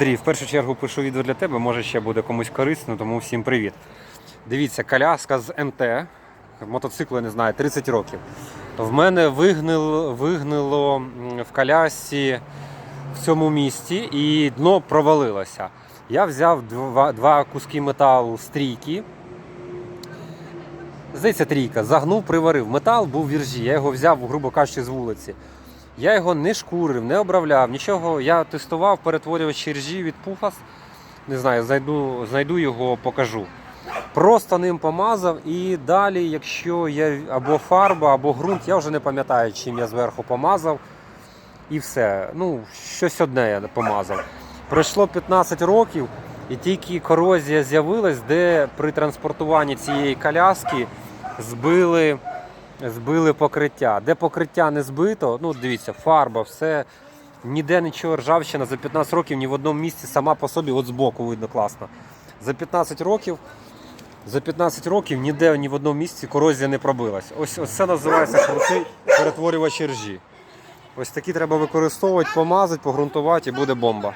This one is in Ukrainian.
Андрій, в першу чергу пишу відео для тебе, може ще буде комусь корисно, тому всім привіт. Дивіться, коляска з МТ, мотоциклу, я не знаю, 30 років. В мене вигнило, вигнило в колясці в цьому місці і дно провалилося. Я взяв два, два куски металу стрійки. Здається, трійка, загнув, приварив. Метал був віржі, я його взяв, грубо кажучи, з вулиці. Я його не шкурив, не обравляв, нічого. Я тестував перетворювач ржі від Пуфас. Не знаю, знайду, знайду його, покажу. Просто ним помазав і далі, якщо є або фарба, або ґрунт, я вже не пам'ятаю, чим я зверху помазав. І все. Ну, щось одне я помазав. Пройшло 15 років, і тільки корозія з'явилась, де при транспортуванні цієї коляски збили збили покриття. Де покриття не збито, ну дивіться, фарба, все. Ніде нічого ржавчина за 15 років ні в одному місці сама по собі, от збоку видно класно. За 15 років, за 15 років ніде ні в одному місці корозія не пробилась. Ось, ось це називається крутий перетворювач ржі. Ось такі треба використовувати, помазати, погрунтувати і буде бомба.